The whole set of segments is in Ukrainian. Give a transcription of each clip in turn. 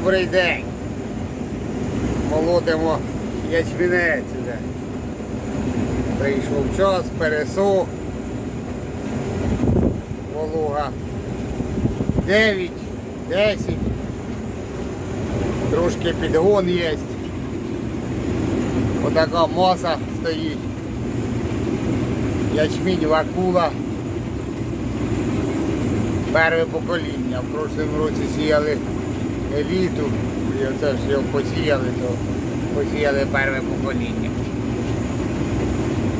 Добрий день. Молотимо ячмінець уже. Прийшов час, пересох. Волога 9, 10. Трошки підгон є. Отака маса стоїть. Ячмінь вакула. Перше покоління. В прошлому році сіяли еліту. І оце ж його посіяли, то посіяли перше покоління.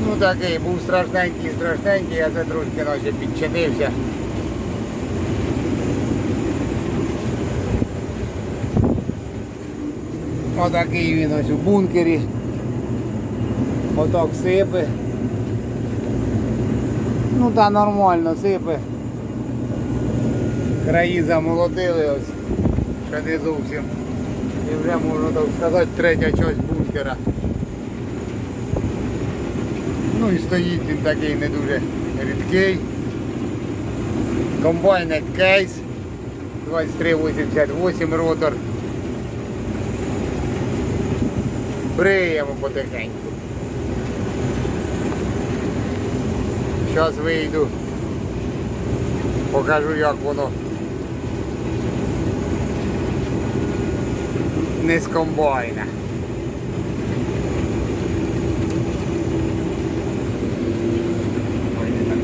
Ну такий був страшненький, страшненький, а це трошки наче підчинився. Отакий він ось у бункері. Отак сипе. Ну та нормально сипе. Краї замолотили ось. Ще не зовсім. І вже можна так сказати третя часть бункера. Ну і стоїть він такий не дуже рідкий. Комбайнер кейс 2388 ротор. Бриємо потихеньку. Зараз вийду. Покажу як воно. Не з комбайна.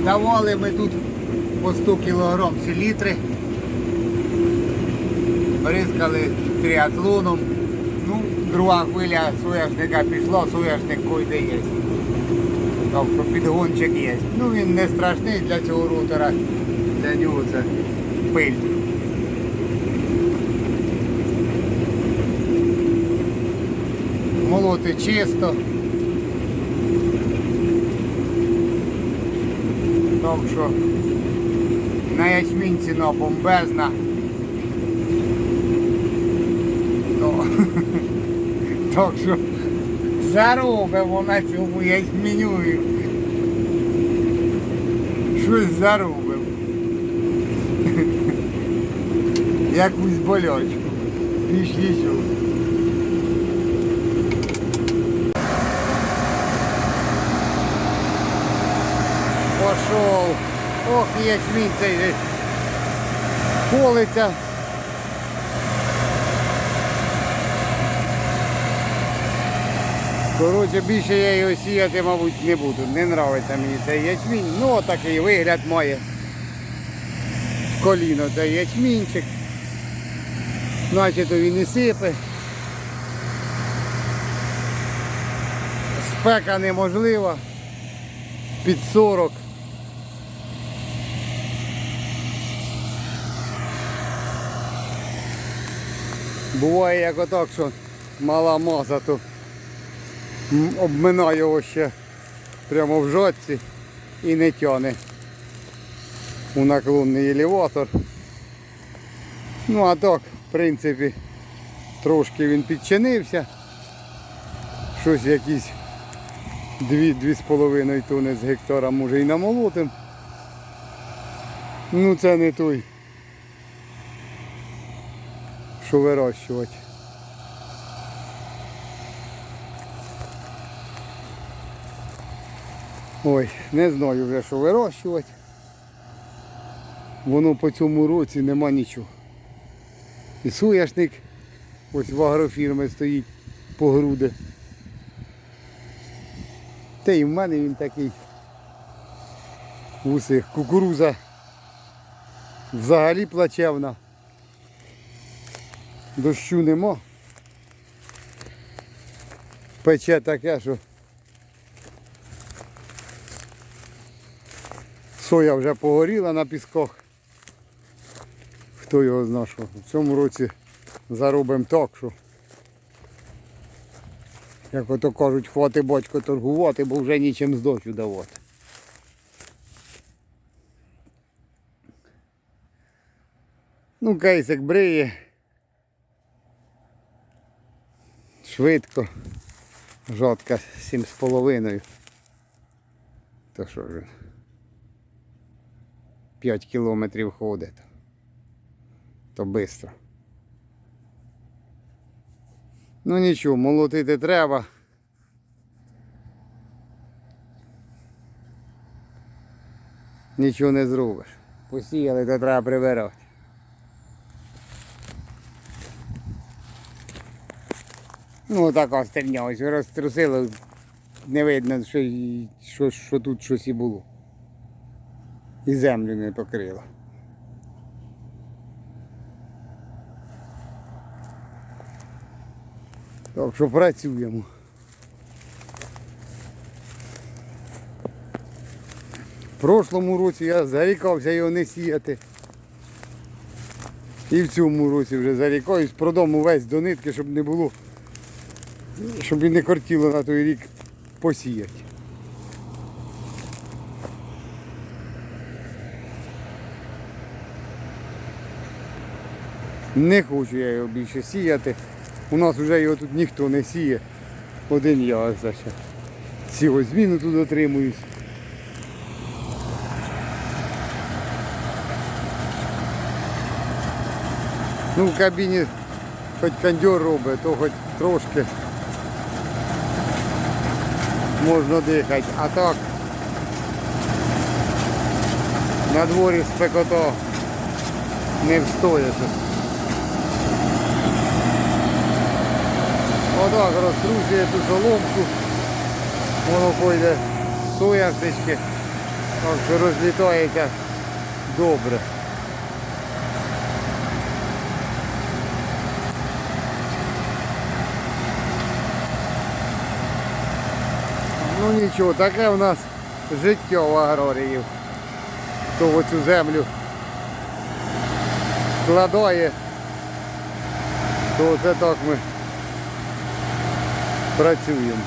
Давали ми тут по 100 кг селітри. Бризкали триатлоном. Ну, друга хвиля сояшника пішла, сояшник койде є. Тобто підгончик є. Ну він не страшний для цього рутера. Для нього це пиль. Молоти чисто. Так що на ячмінь ціна бомбезна. Ну, так що заробимо на цьому ячменю. Щось заробимо. Якусь болячку. Більш нічого. Ох, ячмінь цей же колиться. Коротше, більше я його сіяти, мабуть, не буду. Не нравиться мені цей ячмінь. Ну, такий вигляд має. Коліно цей ячмінчик. Значить, він і сипе. Спека неможлива. Під 40. Буває як отак, що мала маза, то обминає його ще прямо в жодці і не тяне у наклонний елеватор. Ну а так, в принципі, трошки він підчинився. Щось якісь 2-2,5 тонни з гектара може і намолотим. Ну це не той, що вирощувати. Ой, не знаю вже що вирощувати. Воно по цьому році нема нічого. І соняшник ось в агрофірми стоїть по груди. Та і в мене він такий в. Кукуруза взагалі плачевна. Дощу нема. Пече таке, що соя вже погоріла на пісках. Хто його знає, що в цьому році заробимо так, що як ото кажуть, хвати батько торгувати, бо вже нічим здачу давати. Ну, кейсик бриє. Швидко. Жодка 7,5. То що ж? 5 кілометрів ходить. То швидко. Ну нічого, молотити треба. Нічого не зробиш. Посіяли, то треба прибирати. Ну така стерня, розтрусило, не видно, що, що, що тут щось і було. І землю не покрило. Так що працюємо. В прошлому році я зарікався його не сіяти. І в цьому році вже зарікаюсь, продам увесь до нитки, щоб не було, щоб і не кортіло на той рік посіяти. Не хочу я його більше сіяти. У нас вже його тут ніхто не сіє. Один я за що. Цілу зміну тут отримуюсь. Ну, в кабіні хоч кондьор робить, то хоч трошки можна дихати. А так на дворі спекото не встоїш. Отак розтрушує ту соломку, воно пойде сояшнички, так що розлітається добре. Ну нічого, таке в нас життя в аграріїв. Хто в оцю землю складає, то це так ми працюємо.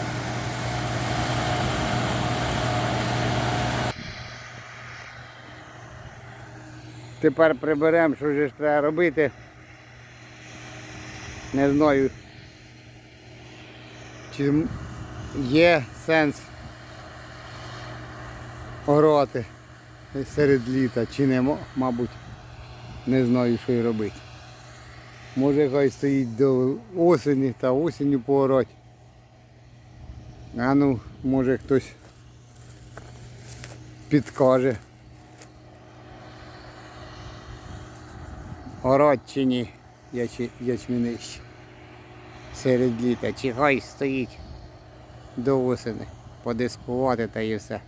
Тепер приберемо, що ж треба робити. Не знаю, чи є сенс орати серед літа, чи нема, мабуть, не знаю, що й робити. Може хай стоїть до осені та осінню поорати. А ну, може хтось підкаже. Орать чи ні, ячі- ячмінищ серед літа. Чи хай стоїть до осени, подискувати та і все.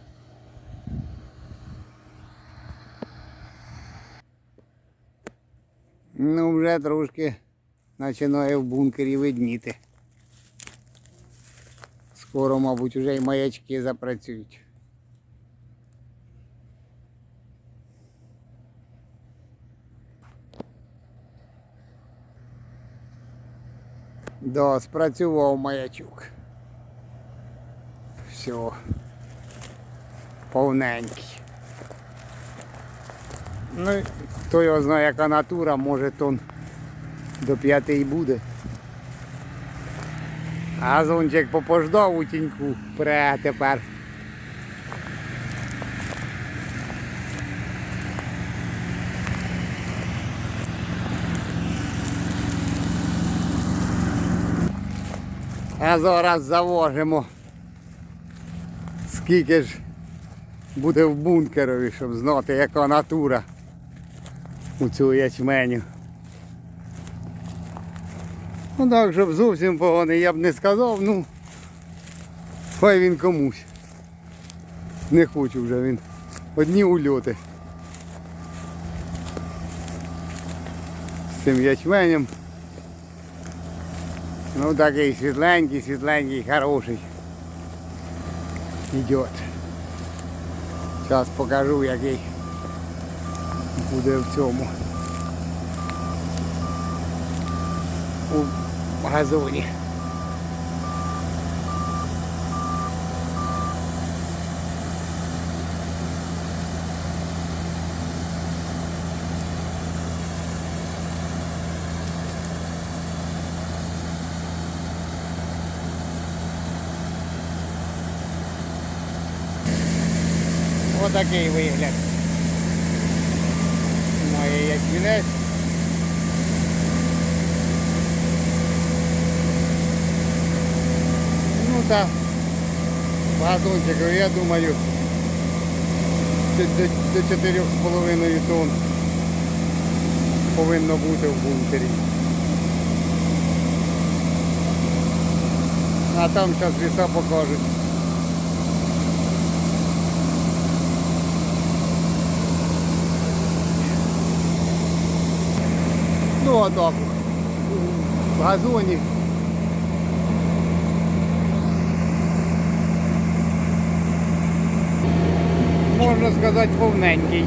Ну, вже трошки починає в бункері видніти. Скоро, мабуть, вже й маячки запрацюють. Да, спрацював маячок. Все. Повненький. Ну, хто його знає, яка натура, може тон до п'яти і буде. А зончик попождав у тіньку, пре тепер. А зараз завожимо. Скільки ж буде в бункерові, щоб знати, яка натура у цього ячменю. Ну так, щоб зовсім поганий, я б не сказав, ну хай він комусь. Не хочу вже він. Одні ульоти. З цим ячменем. Ну такий світленький, світленький, хороший. Идет. Зараз покажу, який буде в цьому. У газоні. Отакий вигляд. Має як вінець. 300 газончиків, я думаю, до, до, до 4,5 тонн повинно бути в бункері. А там зараз ліса покажуть. Ну, а так, в газоні. Можна сказати, повненький.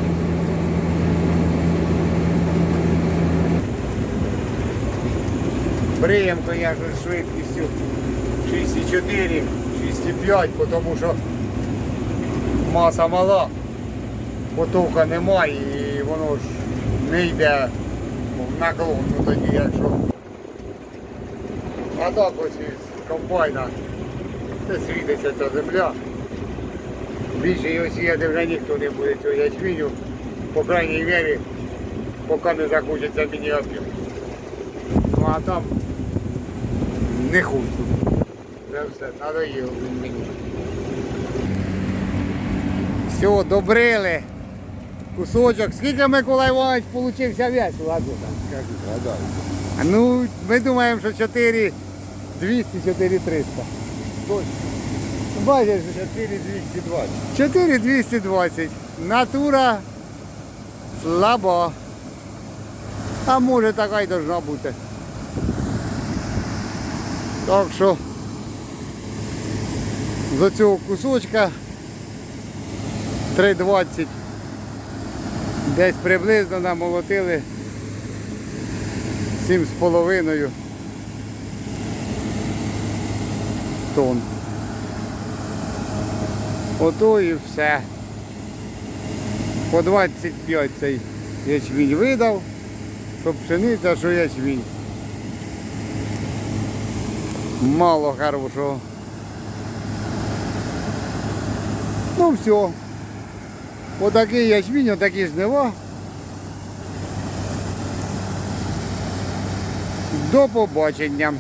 Бриєм, звісно, швидкістю 6,4, 6,5, тому що маса мала, потока немає і воно ж не йде в наклон, ну тоді якщо. А так ось із комбайна це світиться ця земля. Більше його сіяти вже ніхто не буде цього ячменю, по крайній мірі, поки не захочеться мені об'єм. Ну а там не хочу. Це все, надоїло мені. Все, добрили. Кусочок. Скільки Миколай Іванович получився вес у? Скажи, Ну, ми думаємо, що 4 200, 4 300. Точно. Бачиш, 4220. 4 220. Натура слаба. А може така й должна бути. Так що з цього кусочка 3,20 десь приблизно намолотили 7,5 тонн. Ото і все. По 25 цей ячмінь видав, що пшениця, що ячмінь. Мало хорошого. Ну все. Отакий ячмінь, отакі жнива. До побачення.